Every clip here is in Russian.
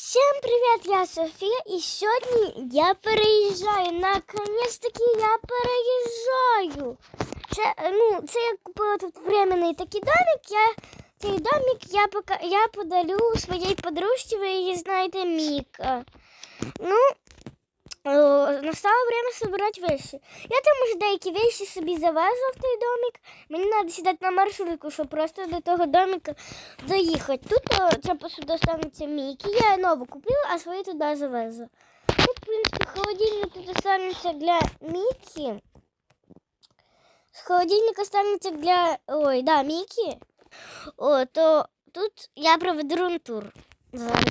Всем привет, я София, и сьогодні я переїжджаю. Наконец-таки я переїжджаю. Це, ну, це я купила тут временний такий домик. Я, цей домик я, пока, я подарю своїй подружці, ви її знаєте, Міка. Ну, настало время собирать вещи. Я там уже деякі вещи собі завезла в той домик. Мені треба сідати на маршрутку, щоб просто до того домика доїхати. Тут о, ця посуда останеться Мікі. Я нову купила, а свою туди завезла. Тут, в принципі, холодильник тут останеться для Мікі. З холодильника останеться для. Ой, да, Мікі. О, то тут я проведу рум-тур зараз.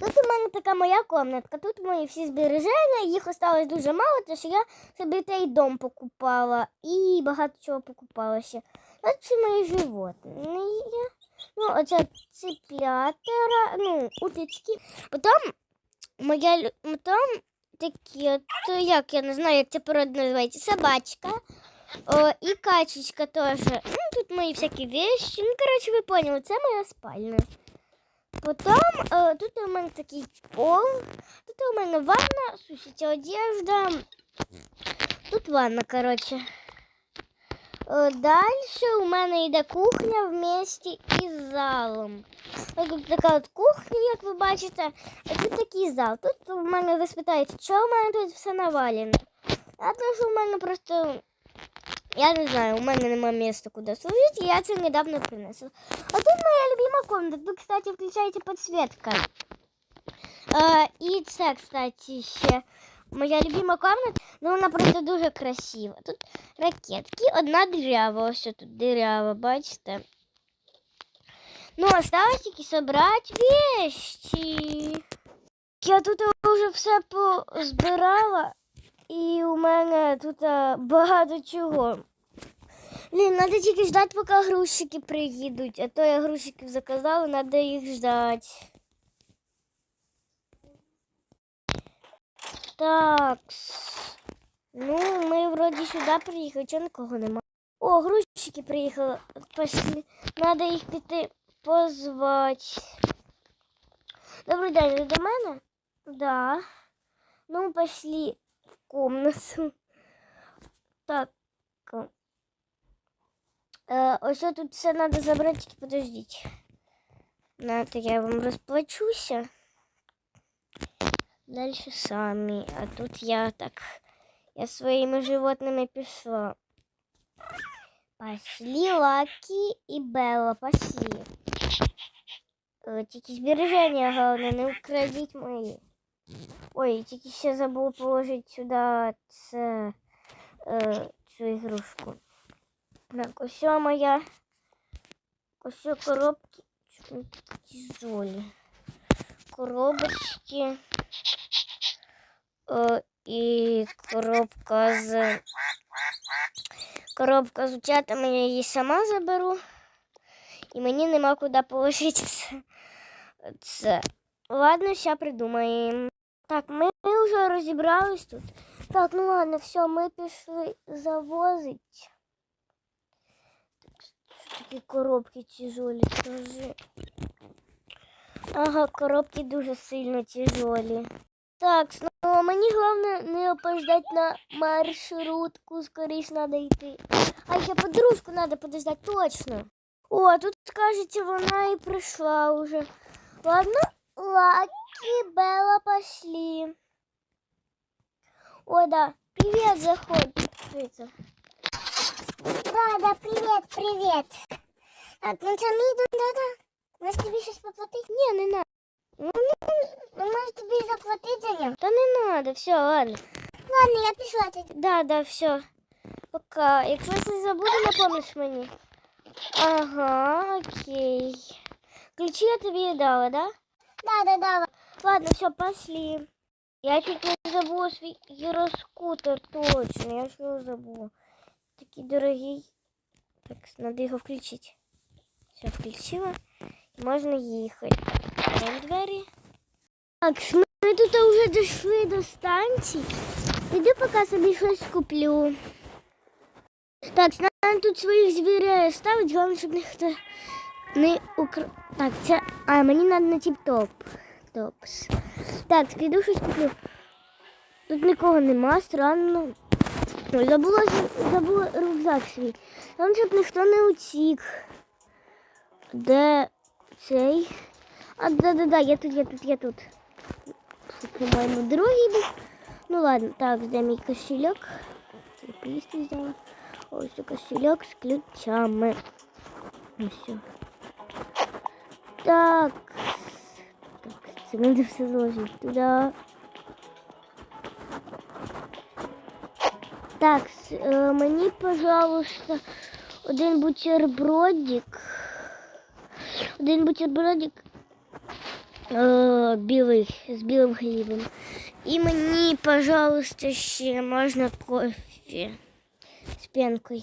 Тут у мене така моя комнатка. Тут мої всі збереження, їх осталось дуже мало, тому що я собі той дом покупала і багато чого покупала ще. Тут всі мої животні. є. Ну, оце цыплятера, ну, утички. Потім моя лю- потім такі, от, як я не знаю, як ця порода називається, собачка. О, і качечка теж. Ну, тут мої всякі вещи. Ну, коротше, ви поняли, це моя спальня. Потім е, тут у мене такий пол, тут у мене ванна, сушиться одежда. Тут ванна, коротше. Е, Далі у мене йде кухня вместе із залом. Ось Тут така от кухня, як ви бачите, а тут такий зал. Тут у мене ви спитаєте, що у мене тут все навалено. А то, що у мене просто, я не знаю, у мене немає місця, куди служити, і я це недавно принесла. А тут моя любима комната. Тут, кстати, включається підсвітка. А, і це, кстати, ще моя любима комната. Ну, вона просто дуже красива. Тут ракетки, одна дирява. Ось тут дирява, бачите? Ну, осталось тільки собрати вещи. Я тут вже все позбирала, і у мене тут а, багато чого. Блін, треба тільки ждати, поки грузчики приїдуть, а то я грузчиків заказала, треба їх ждати. Так. Ну, ми вроді сюди приїхали, чого нікого нема. О, грузчики приїхали. Пошли. Треба їх піти позвати. Добрий день, ви до мене? Да. Ну, пошли в комнату. Так. Е, ось тут все треба забрати, тільки подождіть. Знаєте, я вам розплачуся. Далі самі. А тут я так. Я своїми животними пішла. Пошли Лаки і Белла, пошли. Е, Тільки збереження, головне, не украдіть мої. Ой, тільки ще забув положити сюди це, е, цю ігрушку. Так, ось моя. Ось коробки тяжелі. Коробочки. О, і коробка з. Коробка з утятами я її сама заберу. І мені нема куди положити все. це. Ладно, ще придумаємо. Так, ми вже розібрались тут. Так, ну ладно, все, ми пішли завозить. Такі коробки тяжелі, скажи. Ага, коробки дуже сильно тяжелі. Так, ну а мені головне не опождать на маршрутку, скоріш треба йти. А ще подружку треба подождать точно. О, тут, кажеться, вона і прийшла уже. Ладно, Лаки, Белла, пошли. О, да, привет, заходь. Открыться. Да, да, привет, привет. Так, ну це мій дом, да, да. Може тобі щось поплатити? Ні, не надо. Ну, ну, ну, може тобі заплатити за нього? Та не надо, все, ладно. Ладно, я пішла тоді. Да, да, все. Пока. Якщо щось забуду, напомниш мені. Ага, окей. Ключи я тобі дала, да? Да, да, да. Ладно, все, пошли. Я чуть не забула свій гіроскутер, точно, я ж його забула. Такий дорогий. Так, надо його включити. Все, включила. Можна їхати. Там двері. Так, ми тут вже дійшли до станції. Іду поки собі щось куплю. Так, треба тут своїх звірей ставити, головне, щоб ніхто не укра... Так, це... А, мені треба на тіп-топ. Топс. Так, піду щось куплю. Тут нікого нема, странно. Ой, забула, забула рюкзак свій. Там щоб ніхто не утік. Де цей? А, да-да-да, я тут, я тут, я тут. Тут, по-моєму, другий був. Ну ладно, так, де мій кошельок? Лист взяла. Ось це кошельок з ключами. Ну все. Так. Так, це надо все заложити туди. Так, с- е, мені, пожалуйста, один бутербродик. Один бутербродик е, білий, з білим хлібом. І мені, пожалуйста, ще можна кофе з пенкою.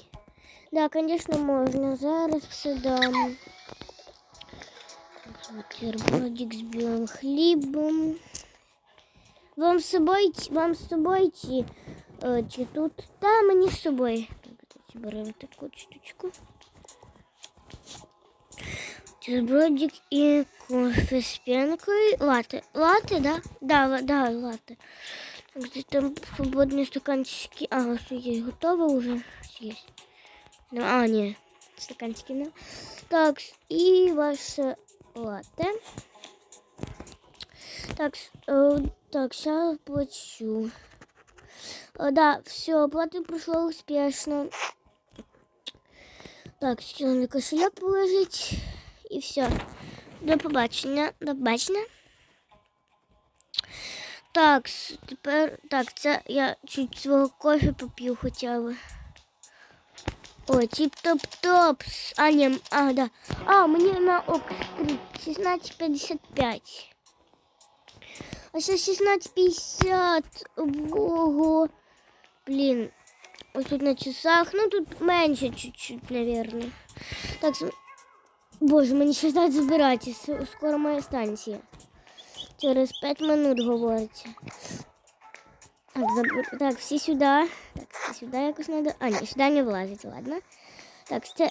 Да, конечно, можна. Зараз все дам. Бутербродик з білим хлібом. Вам з собою, чи- вам з собою чи, е, чи тут? Та мені з собою. Так, давайте беремо таку штучку. Бутербродик і кофе з пенкою. Латте. Латте, да? Да, да, латте. Так, там свободные стаканчики. А, все есть. Готово уже? Есть. Ну, а, не. Стаканчики, да. Так, с- и ваше латте. Так, с- э, так, сейчас плачу. Э, да, все, оплата прошла успешно. Так, сейчас на кошелек положить. І все. До побачення. До побачення. Так, с- тепер. Так, це я чуть свого кофе поп'ю хоча б. О, тіп-топ-топс. А, ні, а, да. А, мені на Окстріт 16.55. А ще 16.50. Ого. Блін. Ось тут на часах. Ну, тут менше чуть-чуть, наверное. Так, с- Боже, мені ще ждать забирати. С- Скоро моя станція. Через 5 минут говориться. Так, заб... так, всі сюди. Так, всі сюди якось надо. А, ні, сюди не влазить, ладно. Так, це.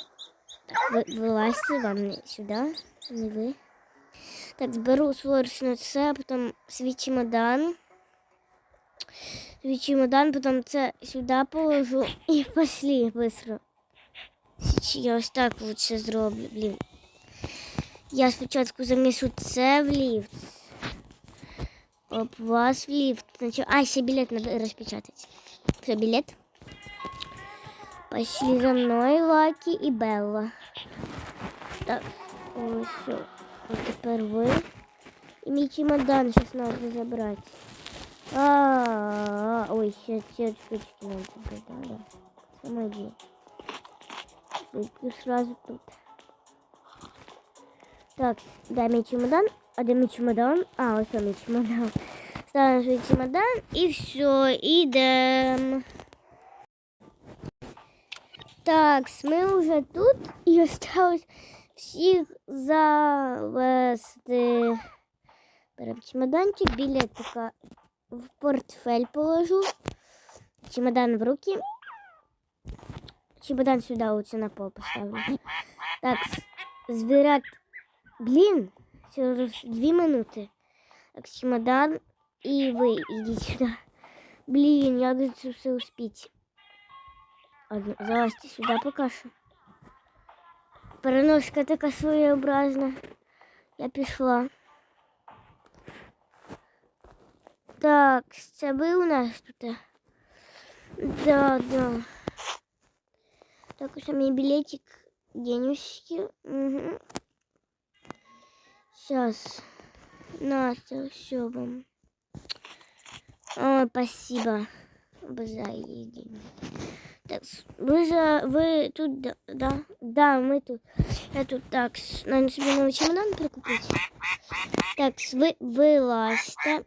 Так, ви вилазьте, вам не сюди, не ви. Так, зберу сворочно це, а потім свій чемодан. Свій чемодан, потім це сюди положу і пошли быстро. Чи Я ось так лучше зроблю, блін. Я спочатку занесу це в ліфт. Оп, вас в ліфт. Значить, а, ще білет треба розпечатати. Все, білет. Пошли за мною Лакі і Белла. Так, ось. все. А тепер ви. І мій чемодан зараз треба забрати. А, а, ой, ще ці штучки надо. Да. Помоги. Выпью сразу тут. Так, дай мне чемодан. А дай мне чемодан. А, вот мой чемодан. Ставим свой чемодан и все, идем. Так, мы уже тут и осталось всіх завести. Берем чемоданчик, билетика в портфель положу. Чемодан в руки. Чемодан сюда лучше на пол поставлю. Так, с- звірят. Блін, через дві минути. Так, чемодан і ви йдіть сюди. Блін, як же це все успіть. Одну, залазьте сюди поки що. Переноска така своєобразна. Я пішла. Так, це ви у нас тут? Да, да. Так, ось мій білетик, денежки. Угу. Сейчас. На, це все вам. О, спасибо. Обожаю її деньги. Так, с- ви же, ви тут, да? Да, да ми тут. Я тут, так, с- надо собі новий чемодан прикупити. Так, с- ви вилазьте.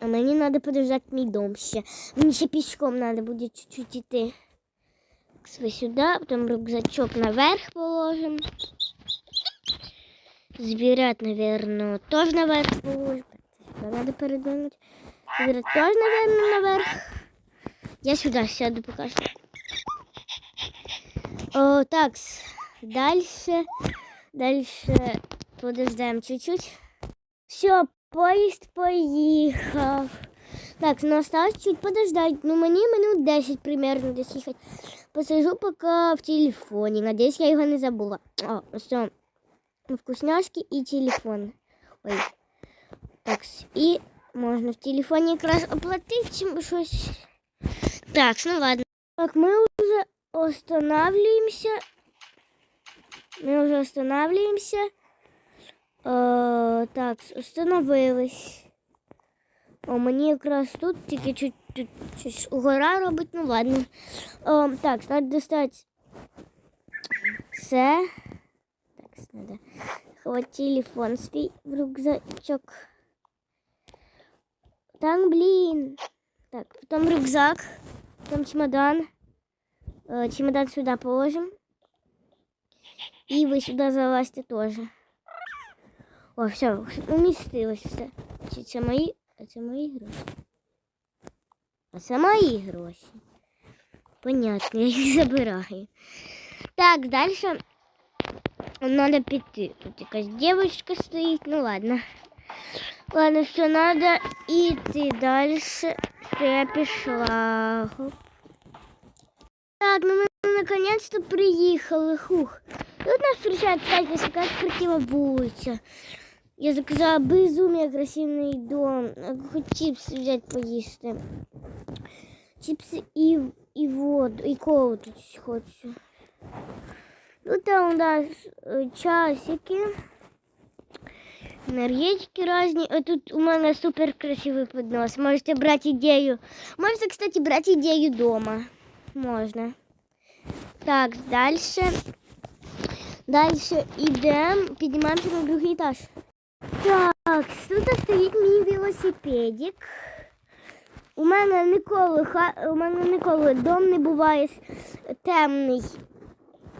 А мені треба подержати мій дом ще. Мені ще пішком треба буде чуть-чуть іти. Ви сюди, потім рюкзачок наверх положим. Звірят, наверное, тоже наверх положим. Сюда надо передвинуть. Звірят тоже, наверное, наверх. Я сюда сяду пока что. О, так, с- дальше, дальше подождаем чуть-чуть. Все, поїзд поїхав. Так, ну осталось чуть подождать. Ну, мені минут 10 примерно десь їхати. Посижу поки в телефоні. Надеюсь, я його не забула. О, все. Вкусняшки і телефон. Ой. Так, с- і можна в телефоні якраз оплатити чим щось. Так, ну ладно. Так, ми вже останавливаемся. Ми вже останавливаемся. Е, так, остановились. О, мені якраз тут тільки чуть тут щось гора робить, ну ладно. Е, так, треба достати це. Так, треба ховати телефон свій в рюкзачок. Так, блін. Так, потім рюкзак, потім чемодан. Е, чемодан сюди положимо. І ви сюди залазьте теж. О, все, умістилось все. Чи це мої? А це мої гроші. А це мої гроші. Понятно, я їх забираю. Так, далі надо піти. Тут якась дівчинка стоїть, ну ладно. Ладно, все, надо идти дальше. Все, я пішла. Хух. Так, ну мы наконец-то приехали. Хух. Тут нас встречает, кстати, такая красивая вулиця. Я заказала безумие красивый дом. Хоть чипсы взять поїсти. Чипсы и, и воду, и колу тут хочу. Тут у нас е, часики. Энергетики разные. А тут у меня супер красивый поднос. Можете брать идею. Можете, кстати, брать идею дома. Можно. Так, дальше. Дальше идем. Поднимаемся на другий этаж. Так, тут стоїть мій велосипедик. У мене ніколи у мене ніколи дом не буває темний.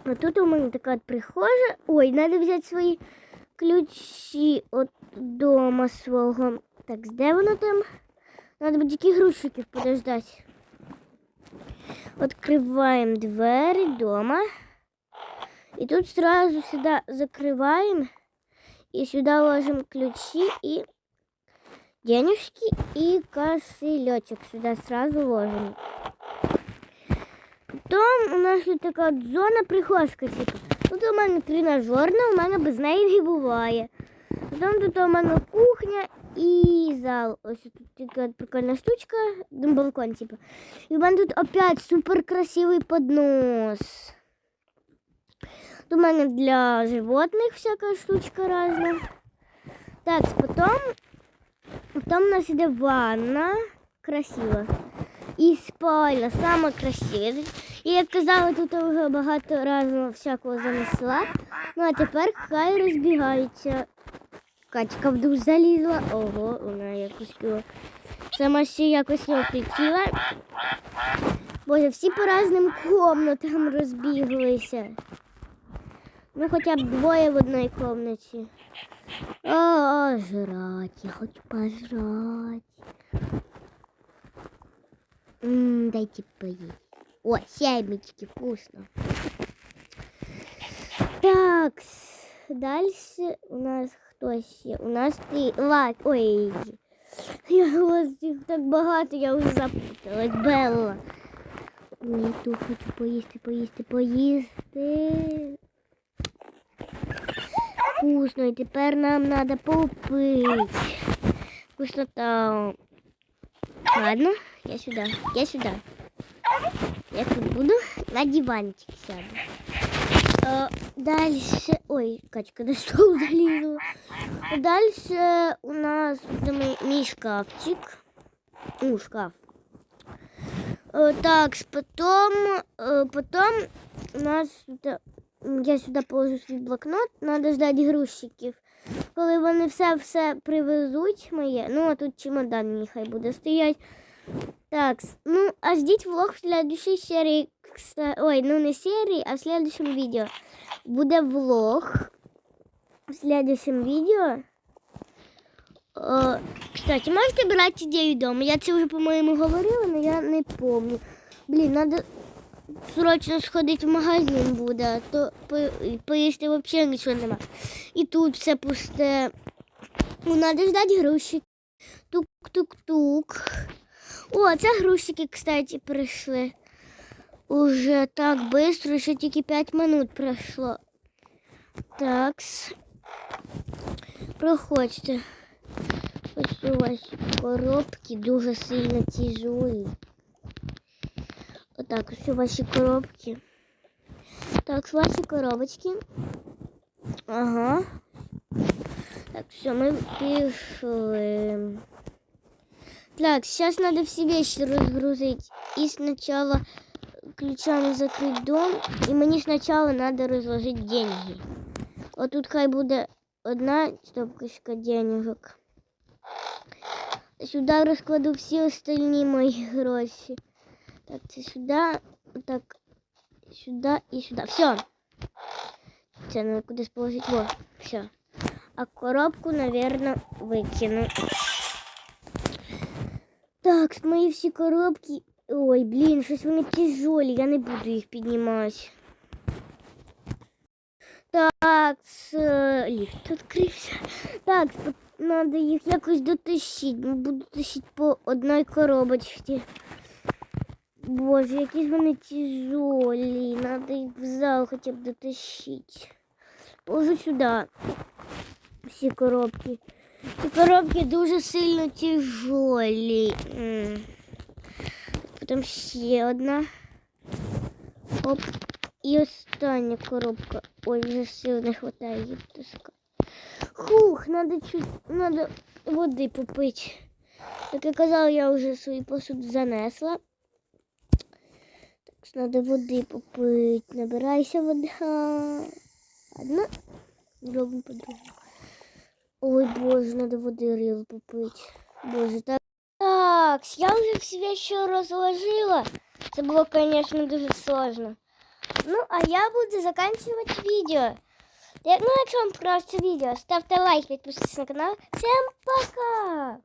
А тут у мене така прихожа. Ой, треба взяти свої ключі от дома свого. Так, де воно там? Надо буде тільки грузчиків подождати. Открываем двері дома. І тут сразу сюда закрываем. И сюда ложим ключи и денежки и кошелечек сюда сразу ложим. Потом у нас тут така от зона прихожка, типу. Тут у мене тренажерна, у мене без неї не буває. Потім тут у мене кухня і зал. Ось тут така от прикольна штучка, ну, балкон, типу. І у мене тут опять супер красивий поднос. Тут у мене для животних всяка штучка разна. Так, потом, потом у нас іде ванна красива. І спальня сама красива. І як казала, тут вже багато разного всякого занесла. Ну а тепер хай розбігаються. Катька в душ залізла. Ого, вона якось його сама ще якось його включила. Боже, всі по разним комнатам розбіглися. Ну, хоча б двоє в одній комнаті. О, о, жрать, я хочу пожрать. М, дайте поесть. О, семечки, вкусно. Так, дальше у нас хто ще? У нас ти лак. Ой. Я у вас їх так багато, я вже запуталась. Белла. Ні, тут хочу поїсти, поїсти, поїсти. Вкусно, і тепер нам треба попити. Вкуснота. Ладно, я сюда, я сюда. Я тут буду на диванчик сяду. Э, дальше... Ой, Качка на стол залезла. Дальше у нас мой, шкафчик. Ну, шкаф. Э, так, потом, э, потом у нас я сюди положу свій блокнот, треба ждати грузчиків. Коли вони все-все привезуть моє, ну а тут чемодан мій хай буде стоять. Так, ну, а ждіть влог в следующей кста- Ой, ну не серии, а в следующем видео. Буде влог в следующем видео. О, кстати, можете брать идею дома? Я це вже, по-моєму, говорила, но я не помню. Блін, надо срочно сходити в магазин буде, то поїсти взагалі нічого нема. І тут все пусте. Ну, надо ждать грузчик. Тук-тук-тук. О, це грузчики, кстати, прийшли. Уже так быстро, ще тільки 5 минут пройшло. Такс. Проходьте. Ось у вас коробки дуже сильно тяжелі. Отак, ось у ваші коробки. Так, ваші коробочки. Ага. Так, все, мы пішли. Так, сейчас надо все вещи разгрузить. И сначала ключами закрыть дом. И мне сначала надо разложить деньги. Вот тут хай буде одна стопочка денежок. Сюда розкладу всі остальні мої гроші. Так, це сюди, так, сюди і сюди. Все. Це надо кудись положити. Во, все. А коробку, наверное, викину. Так, мої всі коробки. Ой, блін, щось вони тяжелі, я не буду їх піднімати. Так, с, е, ліфт відкрився. Так, треба їх якось дотащити. Ну, Буду тащити по одній коробочці. Боже, які ж вони тяжелі. Надо їх в зал хоча б дотащити. Положу сюди всі коробки. Ці коробки дуже сильно тяжелі. М. Потім ще одна. Оп. І остання коробка. Ой, вже сил не вистачає її таскати. Хух, надо чуть, надо води попити. Як я казала, я вже свій посуд занесла. Надо води попити. Набирайся вода. Одна, другу по-другому. Ой, боже, надо воды рил попить. Боже, так. Так, я уже все вещи разложила. Это было, конечно, дуже сложно. Ну, а я буду заканчивать видео. Ну, якщо вам понравилось видео, ставьте лайк, подписывайтесь на канал. Всем пока!